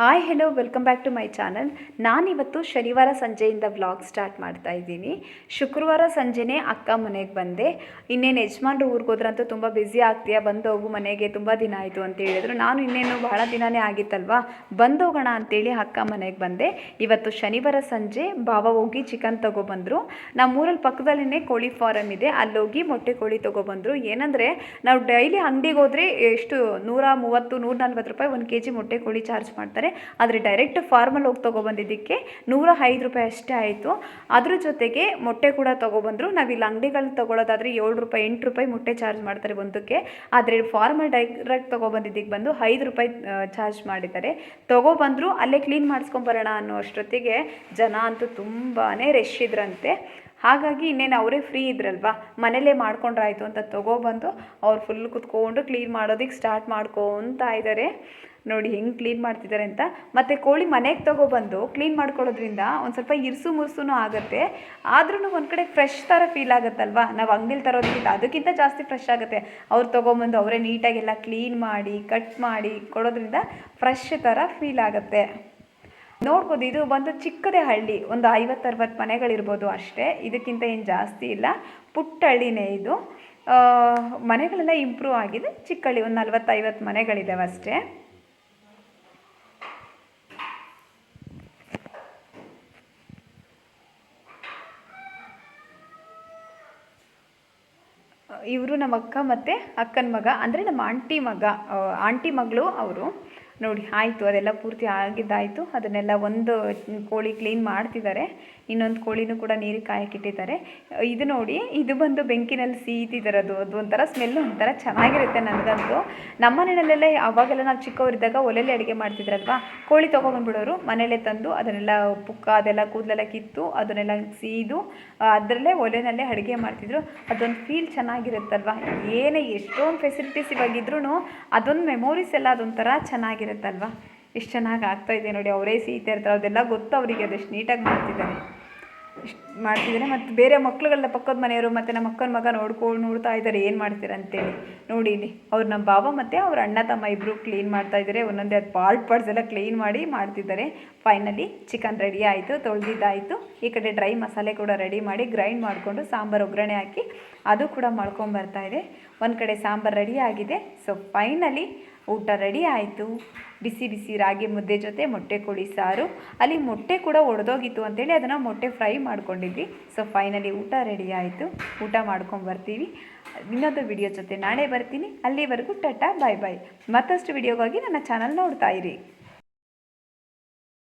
Hi hello welcome back to my channel ನಾನಿವತ್ತು ಶನಿವಾರ ಸಂಜೆಯಿಂದ ವ್ಲಾಗ್ ಸ್ಟಾರ್ಟ್ ಮಾಡ್ತಾ ಇದ್ದೀನಿ. ಶುಕ್ರವಾರ ಸಂಜೆನೇ ಅಕ್ಕ ಮನೆಗೆ ಬಂದೆ. ಇನ್ನೇನು ಯಜಮಾನ್ರು ಊರಿಗೆ ಹೋದ್ರಂತೂ ತುಂಬ ಬ್ಯುಸಿ ಆಗ್ತೀಯಾ? ಬಂದು ಹೋಗು ಮನೆಗೆ, ತುಂಬ ದಿನ ಆಯಿತು ಅಂತ ಹೇಳಿದ್ರು. ನಾನು ಇನ್ನೇನು ಬಹಳ ದಿನನೇ ಆಗಿತ್ತಲ್ವಾ? ಬಂದೋಗೋಣ ಅಂತೇಳಿ ಅಕ್ಕ ಮನೆಗೆ ಬಂದೆ. ಇವತ್ತು ಶನಿವಾರ ಸಂಜೆ ಬಾವ ಹೋಗಿ ಚಿಕನ್ ತೊಗೊಬಂದರು. ನಮ್ಮೂರಲ್ಲಿ ಪಕ್ಕದಲ್ಲೇ ಕೋಳಿ ಫಾರಮ್ ಇದೆ. ಅಲ್ಲೋಗಿ ಮೊಟ್ಟೆ ಕೋಳಿ ತೊಗೊಬಂದರು. ಏನಂದರೆ, ನಾವು ಡೈಲಿ ಅಂಗಡಿಗೆ ಹೋದರೆ ಎಷ್ಟು ನೂರ ಮೂವತ್ತು ನೂರ ನಲ್ವತ್ತು ರೂಪಾಯಿ ಒಂದು ಕೆ ಜಿ ಮೊಟ್ಟೆ ಕೋಳಿ ಚಾರ್ಜ್ ಮಾಡ್ತಾರೆ. ಆದರೆ ಡೈರೆಕ್ಟ್ ಫಾರ್ಮಲ್ಲಿ ಹೋಗಿ ತೊಗೊಬಂದಿದ್ದಕ್ಕೆ ನೂರ ಐದು ರೂಪಾಯಿ ಅಷ್ಟೇ ಆಯಿತು. ಅದ್ರ ಜೊತೆಗೆ ಮೊಟ್ಟೆ ಕೂಡ ತೊಗೊಬಂದರು. ಇಲ್ಲಿ ಅಂಗಡಿಗಳಲ್ಲಿ ತೊಗೊಳೋದಾದರೆ ಏಳು ರೂಪಾಯಿ, ಎಂಟು ರೂಪಾಯಿ ಮೊಟ್ಟೆ ಚಾರ್ಜ್ ಮಾಡ್ತಾರೆ ಒಂದಕ್ಕೆ. ಆದರೆ ಫಾರ್ಮಲ್ ಡೈರೆಕ್ಟ್ ತೊಗೊಬಂದಿದ್ದಕ್ಕೆ ಬಂದು ಐದು ರೂಪಾಯಿ ಚಾರ್ಜ್ ಮಾಡಿದ್ದಾರೆ. ತೊಗೊಬಂದರು ಅಲ್ಲೇ ಕ್ಲೀನ್ ಮಾಡಿಸ್ಕೊಂಬರೋಣ ಅನ್ನೋ ಅಷ್ಟೊತ್ತಿಗೆ ಜನ ಅಂತೂ ತುಂಬಾ ರಶ್ ಇದ್ರಂತೆ. ಹಾಗಾಗಿ ಇನ್ನೇನು ಅವರೇ ಫ್ರೀ ಇದ್ರಲ್ವಾ? ಮನೇಲೇ ಮಾಡ್ಕೊಂಡ್ರಾಯ್ತು ಅಂತ ತೊಗೊಬಂದು ಅವ್ರು ಫುಲ್ ಕುತ್ಕೊಂಡು ಕ್ಲೀನ್ ಮಾಡೋದಕ್ಕೆ ಸ್ಟಾರ್ಟ್ ಮಾಡ್ಕೊತಾ ಇದ್ದಾರೆ ನೋಡಿ ಹೆಂಗೆ ಕ್ಲೀನ್ ಮಾಡ್ತಿದ್ದಾರೆ ಅಂತ. ಮತ್ತು ಕೋಳಿ ಮನೆಗೆ ತೊಗೊಬಂದು ಕ್ಲೀನ್ ಮಾಡ್ಕೊಳ್ಳೋದ್ರಿಂದ ಒಂದು ಸ್ವಲ್ಪ ಇರ್ಸು ಮುರ್ಸು ಆಗುತ್ತೆ. ಆದ್ರೂ ಒಂದು ಕಡೆ ಫ್ರೆಶ್ ಥರ ಫೀಲ್ ಆಗುತ್ತಲ್ವಾ? ನಾವು ಅಂಗಡಿಲಿ ತರೋದಕ್ಕಿಂತ ಅದಕ್ಕಿಂತ ಜಾಸ್ತಿ ಫ್ರೆಶ್ ಆಗುತ್ತೆ. ಅವ್ರು ತೊಗೊಂಬಂದು ಅವರೇ ನೀಟಾಗೆಲ್ಲ ಕ್ಲೀನ್ ಮಾಡಿ ಕಟ್ ಮಾಡಿ ಕೊಡೋದ್ರಿಂದ ಫ್ರೆಶ್ ಥರ ಫೀಲ್ ಆಗುತ್ತೆ. ನೋಡ್ಬೋದು, ಇದು ಒಂದು ಚಿಕ್ಕದೇ ಹಳ್ಳಿ, ಒಂದು ಐವತ್ತರವತ್ತು ಮನೆಗಳಿರ್ಬೋದು ಅಷ್ಟೇ. ಇದಕ್ಕಿಂತ ಏನು ಜಾಸ್ತಿ ಇಲ್ಲ. ಪುಟ್ಟ ಹಳ್ಳಿನೇ ಇದು. ಮನೆಗಳೆಲ್ಲ ಇಂಪ್ರೂವ್ ಆಗಿದೆ. ಚಿಕ್ಕಳ್ಳಿ ಒಂದು ನಲ್ವತ್ತೈವತ್ತು ಮನೆಗಳಿದ್ದಾವೆ ಅಷ್ಟೇ. ಇವರು ನಮ್ಮ ಅಕ್ಕ ಮತ್ತು ಅಕ್ಕನ ಮಗ ಅಂದರೆ ನಮ್ಮ ಆಂಟಿ ಮಗ ಆಂಟಿ ಮಗಳು ಅವರು. ನೋಡಿ, ಆಯಿತು, ಅದೆಲ್ಲ ಪೂರ್ತಿ ಆಗಿದ್ದಾಯಿತು. ಅದನ್ನೆಲ್ಲ ಒಂದು ಕೋಳಿ ಕ್ಲೀನ್ ಮಾಡ್ತಿದ್ದಾರೆ. ಇನ್ನೊಂದು ಕೋಳಿನೂ ಕೂಡ ನೀರಿಗೆ ಕಾಯಕ್ಕಿಟ್ಟಿದ್ದಾರೆ. ಇದು ನೋಡಿ, ಇದು ಬಂದು ಬೆಂಕಿನಲ್ಲಿ ಸೀತಿದ್ದಾರೆ ಅದು ಒಂಥರ ಸ್ಮೆಲ್ಲು ಒಂಥರ ಚೆನ್ನಾಗಿರುತ್ತೆ ನನಗಂತೂ. ನಮ್ಮ ಮನೆಯಲ್ಲೆಲ್ಲ ಅವಾಗೆಲ್ಲ ನಾವು ಚಿಕ್ಕವರಿದ್ದಾಗ ಒಲೆಯಲ್ಲಿ ಅಡುಗೆ ಮಾಡ್ತಿದ್ರಲ್ವಾ ಕೋಳಿ ತೊಗೊಬಂದ್ಬಿಡೋರು ಮನೆಯಲ್ಲೇ ತಂದು ಅದನ್ನೆಲ್ಲ ಪುಕ್ಕ, ಅದೆಲ್ಲ ಕೂದಲೆಲ್ಲ ಕಿತ್ತು, ಅದನ್ನೆಲ್ಲ ಸೀದು ಅದರಲ್ಲೇ ಒಲೆಯಲ್ಲೇ ಅಡುಗೆ ಮಾಡ್ತಿದ್ರು. ಅದೊಂದು ಫೀಲ್ ಚೆನ್ನಾಗಿರುತ್ತಲ್ವಾ? ಏನೇ ಎಷ್ಟೊಂದು ಫೆಸಿಲಿಟೀಸ್ ಇವಾಗಿದ್ರೂ ಅದೊಂದು ಮೆಮೊರೀಸ್ ಎಲ್ಲ ಅದೊಂಥರ ಚೆನ್ನಾಗಿರುತ್ತಲ್ವಾ ಎಷ್ಟು ಚೆನ್ನಾಗಿ ಆಗ್ತಾ ಇದೆ ನೋಡಿ, ಅವರೇ ಸೀತಾ ಇರ್ತಾರೆ, ಅದೆಲ್ಲ ಗೊತ್ತು ಅವರಿಗೆ ಅದೆಷ್ಟು ನೀಟಾಗಿ ಮಾಡ್ತಿದ್ದಾರೆ. ಇಷ್ಟು ಮಾಡ್ತಿದ್ದಾರೆ ಮತ್ತು ಬೇರೆ ಮಕ್ಳುಗಳೆಲ್ಲ ಪಕ್ಕದ ಮನೆಯವರು ಮತ್ತು ನಮ್ಮ ಅಕ್ಕನ ಮಗ ನೋಡ್ಕೊಂಡು ನೋಡ್ತಾ ಇದ್ದಾರೆ, ಏನು ಮಾಡ್ತೀರ ಅಂತೇಳಿ. ನೋಡಿ ಇಲ್ಲಿ, ಅವ್ರು ನಮ್ಮ ಬಾವ ಮತ್ತು ಅವ್ರ ಅಣ್ಣ, ತಮ್ಮ ಇಬ್ಬರು ಕ್ಲೀನ್ ಮಾಡ್ತಾ ಇದ್ದಾರೆ, ಒಂದೊಂದೇ ಅದು ಪಾರ್ಟ್ ಪಾರ್ಟ್ಸ್ ಎಲ್ಲ ಕ್ಲೀನ್ ಮಾಡಿ ಮಾಡ್ತಿದ್ದಾರೆ. ಫೈನಲಿ ಚಿಕನ್ ರೆಡಿ ಆಯಿತು, ತೊಳೆದಿದ್ದಾಯಿತು. ಈ ಕಡೆ ಡ್ರೈ ಮಸಾಲೆ ಕೂಡ ರೆಡಿ ಮಾಡಿ ಗ್ರೈಂಡ್ ಮಾಡಿಕೊಂಡು ಸಾಂಬಾರು ಒಗ್ಗರಣೆ ಹಾಕಿ, ಅದು ಕೂಡ ಮಾಡ್ಕೊಂಬರ್ತಾ ಇದೆ. ಒಂದು ಕಡೆ ಸಾಂಬಾರು ರೆಡಿ ಆಗಿದೆ. ಸೊ ಫೈನಲಿ ಊಟ ರೆಡಿ ಆಯಿತು. ಬಿಸಿ ಬಿಸಿ ರಾಗಿ ಮುದ್ದೆ ಜೊತೆ ಮೊಟ್ಟೆ ಕೋಳಿ ಸಾರು. ಅಲ್ಲಿ ಮೊಟ್ಟೆ ಕೂಡ ಒಡೆದೋಗಿತ್ತು ಅಂತೇಳಿ ಅದನ್ನು ಮೊಟ್ಟೆ ಫ್ರೈ ಮಾಡ್ಕೊಂಡಿದ್ವಿ. ಸೊ ಫೈನಲಿ ಊಟ ರೆಡಿ ಆಯಿತು. ಊಟ ಮಾಡ್ಕೊಂಬರ್ತೀವಿ ಇನ್ನೊಂದು ವಿಡಿಯೋ ಜೊತೆ ನಾಳೆ ಬರ್ತೀನಿ. ಅಲ್ಲಿವರೆಗೂ ಟಟಾ ಬಾಯ್ ಬಾಯ್ ಮತ್ತಷ್ಟು ವಿಡಿಯೋಗಾಗಿ ನನ್ನ ಚಾನಲ್ ನೋಡ್ತಾ ಇರಿ.